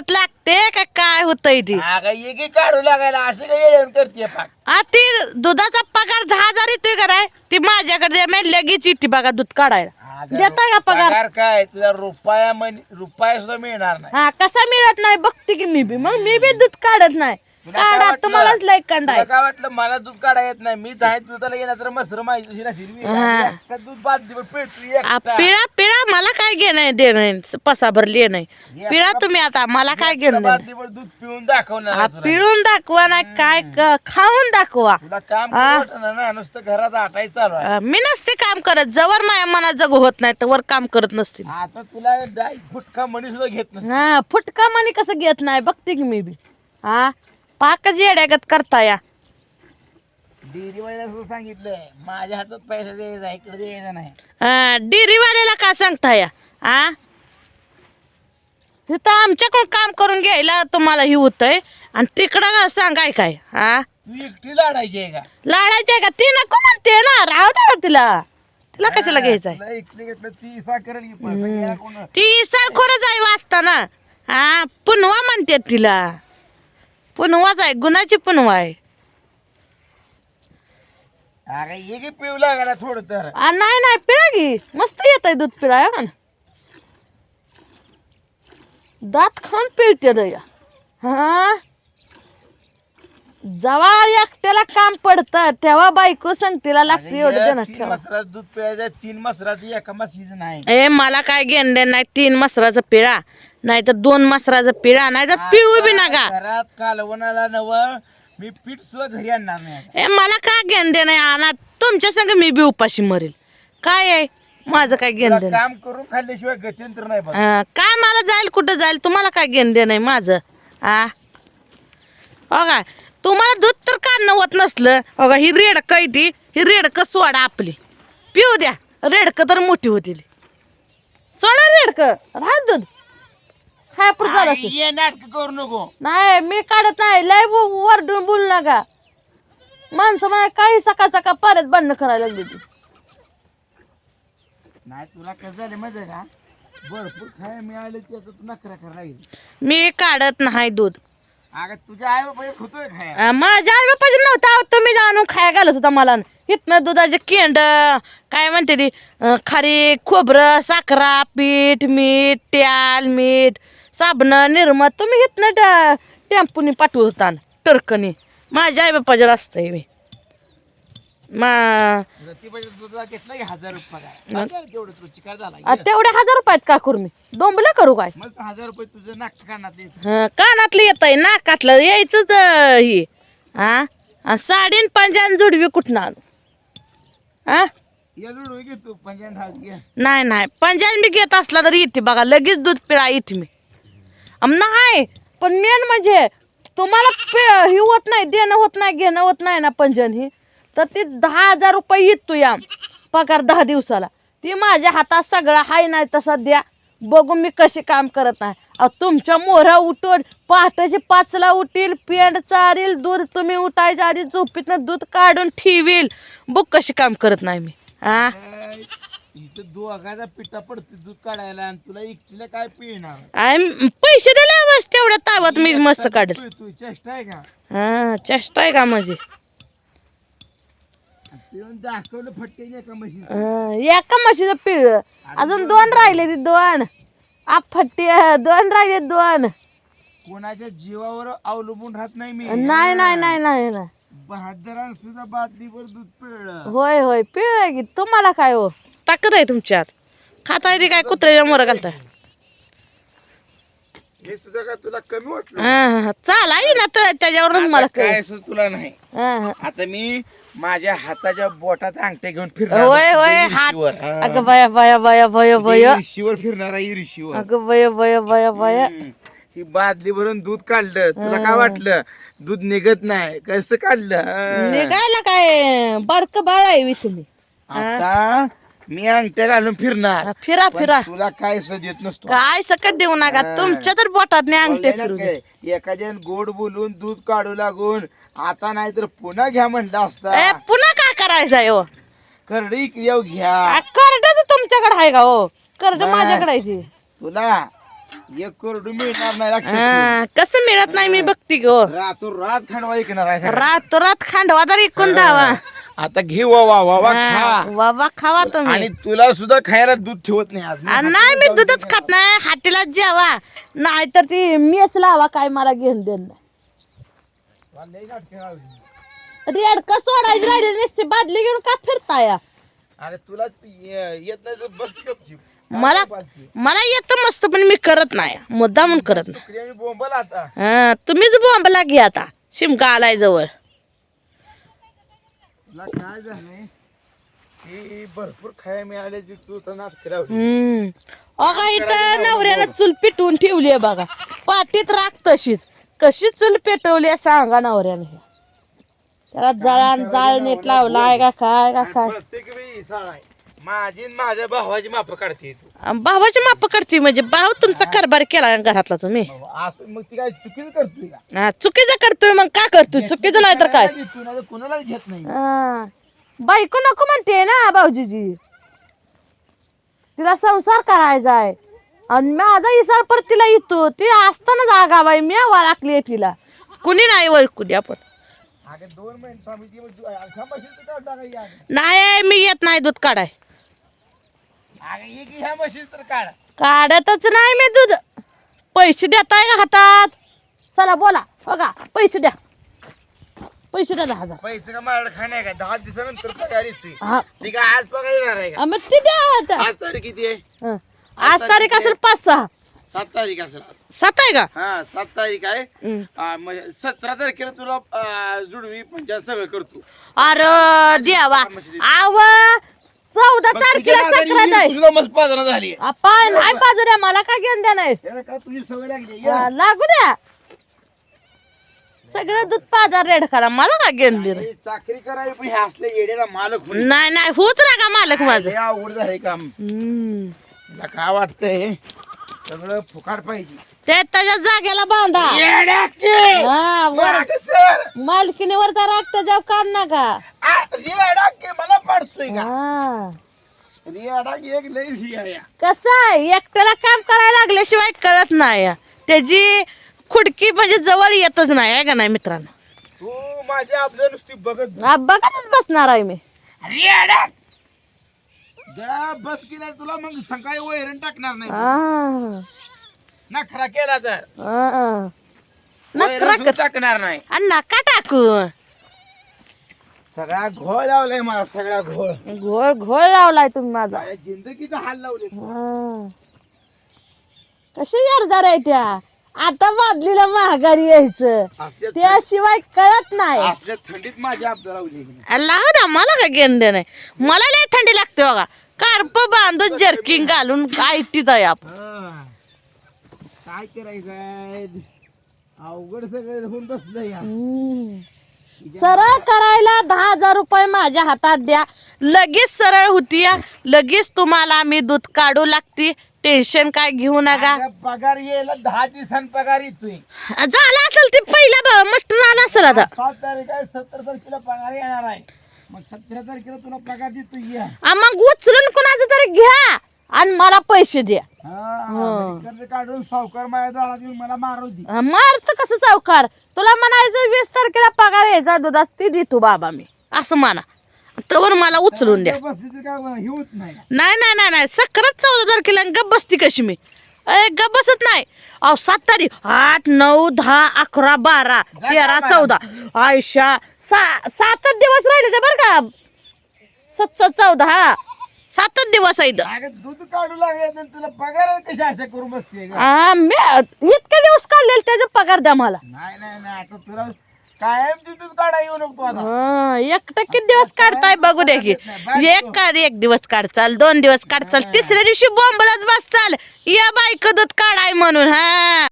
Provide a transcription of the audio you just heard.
मेहनत लागते का काय होतंय ती? अगं काढू लागायला असं काय येऊन करते पाक. आ ती दुधाचा पगार दहा हजार येतोय का नाही? ती माझ्याकडे मी लगेच येते बघा दूध काढायला. अगं, देताय का पगार? काय? तुला रुपया रुपया सुद्धा मिळणार नाही. हा कसा मिळत नाही? बघते की मी बी. मग मी बी दूध काढत नाही. काढा? तुम्हालाच लाईक तुला काय वाटलं मला दूध काढा येत नाही मी आहे दुधाला येणार तर मसर माहिती तशी ना हिरवी हा. एकटा दूध बाद दिवस पिळतो आ, एकटा. पिळा पिळा मला काय घेणं देणं पसा भरली नाही पिळा तुम्ही आता मला काय एकटा घेणं बाद देणं? दिवस दूध पिऊन दाखवणार आ, आहे तुला. पिळून दाखवा नाही काय क- खाऊन दाखवा तुला काम. करू ना नुसतं घरात आटायचं चालू आहे आ, मी नसते काम करत जवळ माझ्या मनात जग होत नाही तर काम करत नसते आता तुला डाय फुटका मणी सुद्धा घेत नसते हा फुटका मनी कसं घेत नाही बघते की मी बी हा पाकच येड्यागत करता या सुद्धा सांगितलंय माझ्या हातात पैसा द्यायचा इकडे द्यायचा नाही. डेअरीवाल्याला का सांगता या हा तिथं आमच्याकडून काम करून घ्यायला तुम्हाला ही होतंय. आणि तिकडं सांगाय काय? हा तू एकटी लाडायची आहे का? लाडायचंय का? ती नको म्हणते ना राहू दे ना तिला. तिला कशाला घ्यायचंय? तुला एकटी घेतलं ती कोण? ती सरखोरच आहे वाचता ना हा पुनवा म्हणते तिला. पुनवाच आहे गुणाची पुनवा आहे. अगं ये की पिऊ लागायला थोडं तर. आ, नाही नाही पिळा की. मस्त येत आहे दूध पिळा ना. दात खाऊन पिळते रे या. हा? जेव्हा एकट्याला काम पडतं तेव्हा बायको सांगतीला लागते एवढं तीन ठेवा. दूध पिळायचं तीन मसराचं एका मशीचं नाही. ए मला काय घेणं देणं नाही तीन मसराचा पिळा. नाही तर दोन मसराचा पिळा नाही तर पिळू बी नका. घरात कालवणाला नव मी पीठ सुद्धा घरी आणणार नाही आता. ए मला काय घेणं देणं आहे? आणा तुमच्या संग मी बी उपाशी मरेल. काय आहे? माझं काय घेणं तुला देणं काम करून खाल्ल्याशिवाय गत्यंतर नाही बघ. अं, काय मला जाईल कुठं जाईल तुम्हाला काय घेणं देणं आहे माझं. आ? हो काय? तुम्हाला दूध तर काढणं होत नसलं. का ही रेडकं आहे ती. ही रेडकं सोडा आपली. पिऊ द्या. रेडकं तर मोठी होतील. सोडा रेडकं. राहा दूध. खाय पुरतं झालं आई, ये नाटक करू नको. नाही मी काढत नाही. लय वरडून बोलू नका. माणसं मला काही सकाळ सकाळ परत बंद करायला लागली ती. नाही तुला कसं झालं माहिती आहे का? भरपूर खायला मिळालं त्याचं तू नखरा करायला लागेल. मी काढत नाही दूध. अगं तुझ्या आई बाबा होतोय अं, माझ्या आई बापाचं नव्हतं अहो, तुम्ही जाणून खाय घालत होता मला. इथनं दुधाचे केंड काय म्हणते ती? अं, खारी खोबरं साखरा पीठ मीठ ट्याल मीठ साबण निर्म तुम्ही इथनं ड टेम्पूनी पाठवत होता टर्कनी. माझ्या आई बापाच्या असतंय मी मा घेतला की हजार रुपये पगार. हजार तेवढं तुला चिकार झाला. आ, तेवढे हजार रुपयात का करू मी? डोंबलं करू काय? मग हजार रुपये तुझं नाक कानात येत. हं, कानातलं येत आहे नाकातलं. यायचंच अं, ही. हा आणि साडीन पंजान जुडवी कुठनं आणू? हा या लुडू घे तू पंजान हात घे. नाही नाही. पंजान मी घेत असला तरी येते बघा लगेच दूध पिळा येते मी. अम, नाही. पण मेन म्हणजे तुम्हाला पे- ही होत नाही देणं होत नाही घेणं होत नाही ना पंजन ही. तर ती दहा हजार रुपये येतो या. पगार दहा दिवसाला. ती माझ्या हातात सगळा हाय नाही तसा द्या. बघू मी कशी काम करत नाही अहो, तुमच्या मोहरा उठून पहाटेचे पाचला उठील पेंड चारील दूध तुम्ही उठायच्या आधी झोपीतनं दूध काढून ठेवील. बघ कशी काम करत नाही मी. हा काय, इथं दोघाचा पिठा पडतो दूध काढायला आणि तुला एकटीला काय पिणार पैसे दिले बस तेवढ्या तावत मी मस्त काढेल. तू चेष्टा आहे का? हा चेष्टा आहे का माझी? दाखवलं फटके एका म्हशी अं, एका म्हशीचं पिळ. अजून दोन राहिले ती दोन. आपट्टी दोन राहिले दोन. कोणाच्या जीवावर अवलंबून राहत नाही मी. नाही नाही नाही नाही नाही. बहादरान सुद्धा बादलीवर दूध पिळलं. होय होय पिळ की. तुम्हाला काय हो? ताकद आहे तुमच्यात. खाताय ते काय कुत्र्याच्या मोर घालताय. मी सुद्धा का तुला कमी वाटलं? हा, चाल आहे ना तर त्याच्यावरून मला आता काय असं तुला नाही. आता मी माझ्या हाताच्या बोटात अंगठ्या घेऊन होय होय हात अगं बया बया बया बया बया इरीशीवर फिरणार आहे इरीशीवर अगं बया बया बया बया ही बादली भरून दूध काढलं. तुला काय वाटलं? दूध निघत नाही. कसं काढलं. निघायला काय? बारक बाळ आहे मी तुम्ही. आता मी अंगठ्या घालून फिरणार. फिरा पण फिरा. तुला काय सद येत नसतो? काय सकट देऊ नका. तुमच्या तर बोटात नाही अंगठे फिरू दे. काय, एखाद्याने गोड बोलून दूध काढू लागून आता नाही तर पुन्हा घ्या म्हणलं ए, असता पुन्हा काय करायचंय हो? करडी येऊ घ्या. करड तुमच्याकडे आहे का हो? करड माझ्याकडे आहे ती. तुला एक कोरडू मिळणार नाही लक्षात. हा, कसं मिळत नाही मी बघते गो रातोर रात खांडवा ऐकणार आहे सगळा. रात रात खांडवा तर इकून धावा आता घे वा वा वा वा खा. बाबा खावा तुम्ही. आणि तुला सुद्धा खायला दूध ठेवत नाही आज. आ, नाही मी दूधच खात नाही. हाटीला जेवा. नाही तर ती मेस लावा काय मला घेऊन देण. रेडका सोडायची राहिली नसते बादली घेऊन का फिरताय? अरे तुला ये- येत नाही बस. मला मला येतं मस्त पण मी करत नाही. मुद्दा म्हणून करत नाही. बोंबल आता. हा, तुम्हीच बॉम्बला घ्या आता. शिमका आलाय जवळ. तुला काय झालंय की भरपूर खाया मिळाले जी तू तर नाटक लावली हम्म. अगा इथं नवऱ्यानं चूल पेटवून ठेवली बघा. पाठीत राख तशीच. कशी चूल पेटवली आहे सांगा नवऱ्यानं. त्याला जळान जाळ नीट लावलाय का काय का काय? प्रत्येक वेळी साळा आहे. माझी आणि माझ्या भावाची माप काढते तू. भावाची माप करते म्हणजे भाऊ तुमचा कारभार केला घरातला तुम्ही? असं मग ती काय चुकीचं करतोय का? हा, चुकीचं करतोय मग काय करतोय? चुकीचं नाही तर काय? तू नाही तर कुणालाच घेत नाही. हा. बायको नको म्हणते ना भाऊजीजी. तिला संसार करायचा आहे. आणि माझा इसार परत तिला येतो. ती असताना जागा बाई मी लागली आहे तिला. कुणी नाही वळकू द्या पण. नाही मी येत नाही दूध काढाय. काढतच नाही मी दूध. पैसे देताय का हातात? चला बोला. बघा पैसे द्या. पैसे द्या दहा हजार. पैसे का माझ्याकडे खाणे का दहा दिवसानंतर पगार येतोय हा. ती काय आज पगार येणार आहे का? हा, मग ते द्या आता. आज तारीख किती आहे? हं. आज तारीख असेल पाच सहा. सात तारीख असेल. आज. सात आहे का? हा सात तारीख आहे. हं. म्हणजे सतरा तारखेला तुला आ, जुडवी पंचायत सगळं करतो. अरे देवा. आव चौदा तारखेला आहे तुला मस्त पाजरा झाली आपण बाजू द्या मला काय घेऊन द्या नाही याला का तुझी सवय लागली या. लागू द्या. सगळं दूध पाजा रेड करा. मला काय घेऊन ही चाकरी पण हे असल्या येड्याला मालक नाही नाही होच ना का मालक माझं. लय अवघड झालंय काम. हम्म. तुला काय वाटतंय? सगळं फुकाट पाहिजे. ते त्याच्या जागेला बांधा. येड्या की! हा वर मागं सर! मालकीने वर राखत जाऊ काढ नका. आ, रेडा की मला पाडतोय का? हा. रेडा की एक लई ही आहे या. कसं आहे? एकट्याला काम करायला लागल्याशिवाय कळत नाही. त्याची खुडकी म्हणजे जवळ येतच नाही आहे का नाही मित्रांनो? तू माझ्या आपल्या नुसती बघत बघतच बसणार आहे मी. रेडा जरा बस की नाही तुला मग सकाळी वैरण टाकणार नाही ना खरा केला तर. नखरा वैरण सुद्धा टाकणार नाही. आणि नका टाकू. सगळा घोळ लावलाय मला सगळा घोळ. घोळ घोळ लावलाय तुम्ही माझा. माझ्या जिंदगीचा हाल लावले. कशी यारदार आहे त्या? आता बादलीला महागारी यायचं. असल्या त्याशिवाय कळत नाही. असल्या थंडीत माझी आपदा लावली लाव ना मला काय देणं आहे मला लय थंडी लागते बघा. कार्प बांधून जर्किंग घालून आयटीच आहे आपण. काय करायचंय? अवघड सगळं होऊन बसलं या सरळ करायला दहा हजार रुपये माझ्या हातात द्या. लगेच सरळ होती या. लगेच तुम्हाला मी दूध काढू लागते. टेन्शन काय घेऊ नका. पगार यायला दहा दिवसांनी पगार येतोय. झाला असेल ते पहिला मस्टर आला असेल आता. सात तारीख आहे सत्तर तारखेला पगार येणार आहे. मग सतरा तारखेला तुला पगार देतो या. आ, मग उचलून कुणाचं तरी घ्या आणि मला पैसे द्या. हा, म्हणजे कर्ज काढून सावकार माझ्या दारात येऊन मला मारू दे. मारत कसं सावकार? तुला म्हणायचं वीस तारखेला पगार यायचा दुधास ती देतो बाबा मी. असं म्हणा. तवर मला उचलून द्या. नाही. नाही नाही नाही सक्रात चौदा तारखेला गप बसती कशी मी. अय गप बसत नाही. अहो सात तारीख. आठ नऊ दहा अकरा बारा तेरा चौदा. आयशा सा सातच दिवस राहिले ते बरं का? सात सात चौदा हा. सातच दिवस अगं दूध काढू लागले तर तुला पगार कशी आशा करून बसते हा, मी इतके दिवस काढलेले त्याचा पगार द्या मला. नाही नाही नाही. आता तुला कायम ती दूध काढा येऊ नको आता. हा, एक टक्के दिवस काढताय बघू दे की. एक काढ एक दिवस काढचाल दोन दिवस काढचाल तिसऱ्या दिवशी बॉम्बलाच बसचाल या बायक दूध काढाय म्हणून हा.